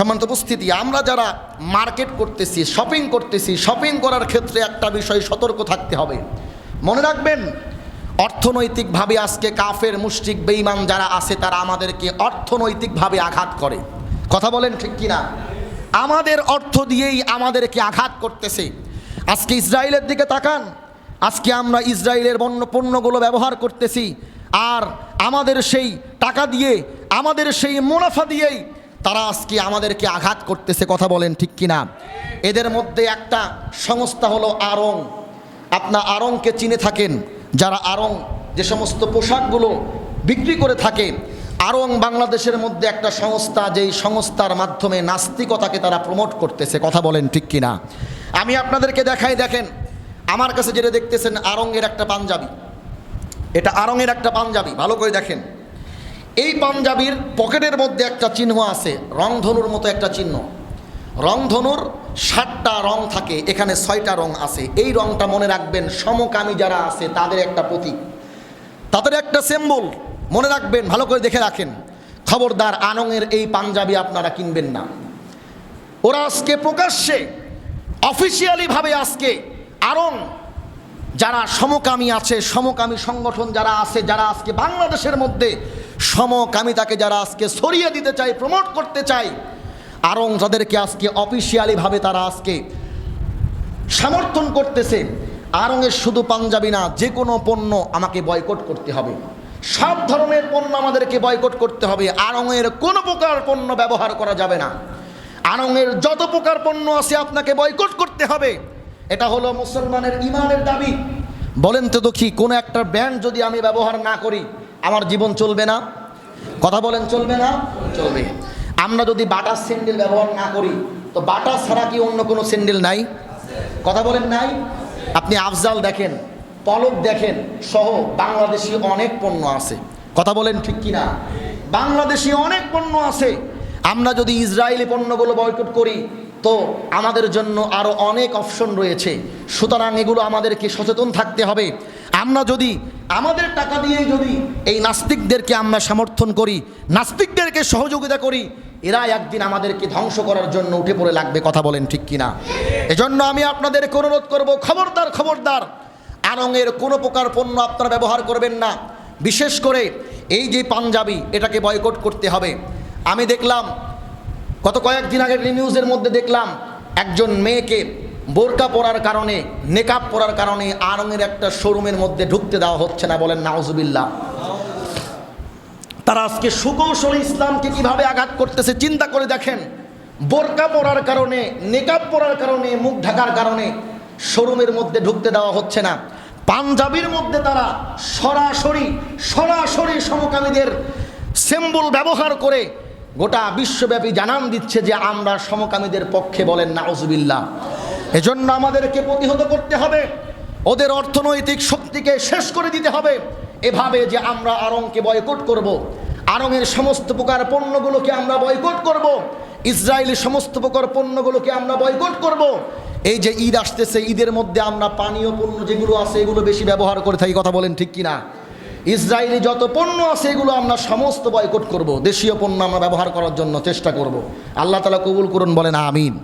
সম্মানিত উপস্থিতি, আমরা যারা মার্কেট করতেছি শপিং করতেছি শপিং করার ক্ষেত্রে একটা বিষয় সতর্ক থাকতে হবে। মনে রাখবেন, অর্থনৈতিকভাবে আজকে কাফের, মুশরিক, বেঈমান যারা আছে, তারা আমাদেরকে অর্থনৈতিকভাবে আঘাত করে। কথা বলেন ঠিক কিনা? আমাদের অর্থ দিয়েই আমাদেরকে আঘাত করতেছে। আজকে ইসরায়েলের দিকে তাকান, আজকে আমরা ইসরায়েলের বন্য পণ্যগুলো ব্যবহার করতেছি, আর আমাদের সেই টাকা দিয়ে, আমাদের সেই মুনাফা দিয়েই তারা আজকে আমাদেরকে আঘাত করতেছে, কথা বলেন ঠিক কিনা? এদের মধ্যে একটা সংস্থা হলো আরং। আপনার আরংকে চিনে থাকেন, যারা আরং যে সমস্ত পোশাকগুলো বিক্রি করে থাকে, আরং বাংলাদেশের মধ্যে একটা সংস্থা, যেই সংস্থার মাধ্যমে নাস্তিকতাকে তারা প্রমোট করতেছে, কথা বলেন ঠিক কিনা? আমি আপনাদেরকে দেখাই, দেখেন, আমার কাছে যেটা দেখতেছেন আরঙের একটা পাঞ্জাবি। এটা আরঙের একটা পাঞ্জাবি, ভালো করে দেখেন। এই পাঞ্জাবির পকেটের মধ্যে একটা চিহ্ন আছে, রংধনুর মতো একটা চিহ্ন। রংধনুর সাতটা রং থাকে, এখানে ছয়টা রং আছে। এই রংটা মনে রাখবেন, সমকামী যারা আছে, তাদের একটা প্রতীক। তাদের একটা সিম্বল মনে রাখবেন, ভালো করে দেখে রাখেন। খবরদার আনংয়ের এই পাঞ্জাবি আপনারা কিনবেন না। ওরা আজকে প্রকাশ্যে, অফিসিয়ালিভাবে আজকে আরং, যারা সমকামী আছে, সমকামী সংগঠন যারা আছে, যারা আজকে বাংলাদেশের মধ্যে সমকামিতাকে যারা আজকে সরিয়ে দিতে চায় প্রমোট করতে চায় আরং তাদেরকে আজকে অফিসিয়ালিভাবে তারা আজকে সমর্থন করতেছে। আরঙের শুধু পাঞ্জাবি না, যে কোনো পণ্য আমাকে বয়কট করতে হবে। সব ধরনের পণ্য আমাদেরকে বয়কট করতে হবে। আরঙের কোনো প্রকার পণ্য ব্যবহার করা যাবে না। আরঙের যত প্রকার পণ্য আছে আপনাকে বয়কট করতে হবে। এটা হলো মুসলমানের ইমানের দাবি। বলেন তো দেখি, কোনো একটা ব্র্যান্ড যদি আমি ব্যবহার না করি, আমার জীবন চলবে না? কথা বলেন চলবে না? চলবে। আমরা যদি বাটার স্যান্ডেল ব্যবহার না করি তো বাটা ছাড়া কি অন্য কোনো স্যান্ডেল নাই? কথা বলেন নাই? আপনি আফজাল দেখেন পলক দেখেন সহ বাংলাদেশি অনেক পণ্য আছে। কথা বলেন ঠিক কিনা? বাংলাদেশি অনেক পণ্য আছে। আমরা যদি ইসরায়েলি পণ্যগুলো বয়কট করি তো আমাদের জন্য আরও অনেক অপশন রয়েছে। সুতরাং এগুলো আমাদেরকে সচেতন থাকতে হবে। আমরা যদি আমাদের টাকা দিয়েই যদি এই নাস্তিকদেরকে আমরা সমর্থন করি, নাস্তিকদেরকে সহযোগিতা করি, এরা একদিন আমাদেরকে ধ্বংস করার জন্য উঠে পড়ে লাগবে, কথা বলেন ঠিক কিনা? এজন্য আমি আপনাদেরকে অনুরোধ করব, খবরদার খবরদার আনঙের কোনো প্রকার পণ্য আপনারা ব্যবহার করবেন না। বিশেষ করে এই যে পাঞ্জাবি, এটাকে বয়কট করতে হবে। আমি দেখলাম, গত কয়েকদিন আগের নিউজের মধ্যে দেখলাম, একজন মেয়েকে বোরকা পরার কারণে, নেকাব পরার কারণে আনঙের একটা শোরুমের মধ্যে ঢুকতে দেওয়া হচ্ছে না বলেন নাউজুবিল্লাহ। তারা আজকে সুকৌশলে ইসলামকে কীভাবে আঘাত করতেছে চিন্তা করে দেখেন। বোরকা পরার কারণে, নেকাব পরার কারণে, মুখ ঢাকার কারণে শোরুমের মধ্যে ঢুকতে দেওয়া হচ্ছে না। পাঞ্জাবির মধ্যে তারা সরাসরি সরাসরি সমকামীদের সিম্বল ব্যবহার করে গোটা বিশ্বব্যাপী জানান দিচ্ছে যে আমরা সমকামীদের পক্ষে বলেন নাউজুবিল্লাহ। এজন্য আমাদেরকে প্রতিহত করতে হবে ওদের অর্থনৈতিক শক্তিকে শেষ করে দিতে হবে এভাবে যে আমরা আরংকে বয়কট করব। আরঙের সমস্ত প্রকার পণ্যগুলোকে আমরা বয়কট করব। ইসরায়েলি সমস্ত প্রকার পণ্যগুলোকে আমরা বয়কট করব। এই যে ঈদ আসতেছে, ঈদের মধ্যে আমরা পানীয় পণ্য যেগুলো আছে, এগুলো বেশি ব্যবহার করে থাকি, কথা বলেন ঠিক কিনা ইসরায়েলি যত পণ্য আছে, এগুলো আমরা সমস্ত বয়কট করব। দেশীয় পণ্য আমরা ব্যবহার করার জন্য চেষ্টা করব। আল্লাহ তালা কবুল করুন, বলেন আমিন